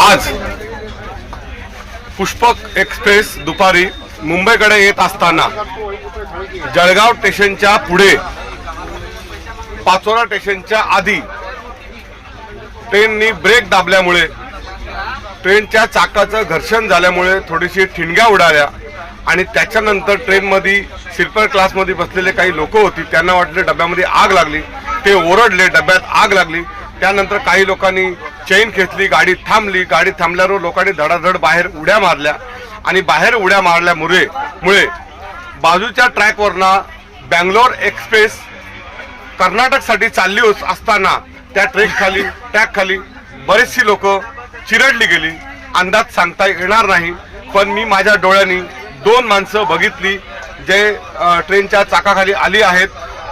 आज पुष्पक एक्सप्रेस दुपारी मुंबईकडे येत असताना जळगाव स्टेशनच्या पुढे पाचोरा स्टेशनच्या आधी ट्रेननी ब्रेक दाबल्यामुळे ट्रेनच्या चाकाचं घर्षण झाल्यामुळे थोडीशी ठिणग्या उडाल्या. आणि त्याच्यानंतर ट्रेनमध्ये स्लीपर क्लासमध्ये बसलेले काही लोक होती त्यांना वाटले डब्यामध्ये आग लागली. ते ओरडले डब्यात आग लागली. त्यानंतर काही लोकांनी चेन खेचली गाडी थांबली. गाडी थांबल्यावर लोकांनी धडाधड बाहेर उड्या मारल्या. आणि बाहेर उड्या मारल्यामुळे मुळे बाजूच्या ट्रॅकवरनं बँगलोर एक्सप्रेस कर्नाटकसाठी चालली होत असताना त्या ट्रेक खाली ट्रॅक खाली बरेचशी लोक चिरडली गेली. अंदाज सांगता येणार नाही पण मी माझ्या डोळ्यांनी दोन माणसं बघितली जे ट्रेनच्या चाकाखाली आली आहेत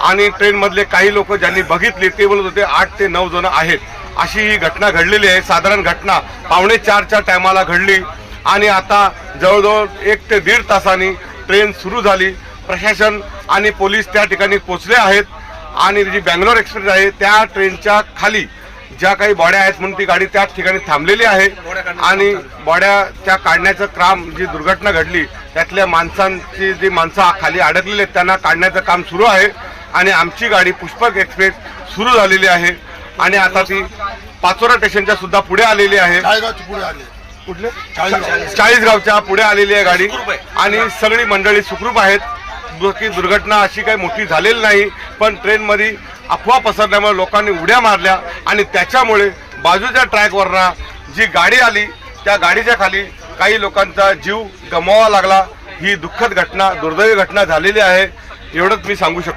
आणि ट्रेनमधले काही लोक ज्यांनी बघितली ते बोलत होते आठ ते नऊ जण आहेत. अशी ही घटना घडलेली आहे. साधारण घटना पावणे चारच्या टायमाला घडली आणि आता जवळजवळ एक ते दीड तासांनी ट्रेन सुरू झाली. प्रशासन आणि पोलीस त्या ठिकाणी पोचले आहेत आणि जी बँगलोर एक्सप्रेस आहे त्या ट्रेनच्या खाली ज्या काही बॉड्या आहेत म्हणून ती गाडी त्याच ठिकाणी थांबलेली आहे. आणि बॉड्या त्या काढण्याचं काम जी दुर्घटना घडली त्यातल्या माणसांची जी माणसं खाली अडकलेली आहेत त्यांना काढण्याचं काम सुरू आहे. आणि आमची गाडी पुष्पक एक्सप्रेस सुरू झालेली आहे. आणि आता ती पाचोरा स्टेशनच्या सुद्धा पुढे आलेली आहे. कुठले? चाळीसगाव चाळीसगावच्या पुढे आलेली आहे गाडी. आणि सगळी मंडळी सुखरूप आहेत. की दुर्घटना अशी काही मोठी झालेली नाही. पण ट्रेनमध्ये अफवा पसरल्यामुळे लोकांनी उड्या मारल्या. आणि त्याच्यामुळे बाजूच्या ट्रॅकवरनं जी गाडी आली त्या गाडीच्या खाली काही लोकांचा जीव गमवावा लागला. ही दुःखद घटना दुर्दैवी घटना झालेली आहे. एवढंच मी सांगू शकतो.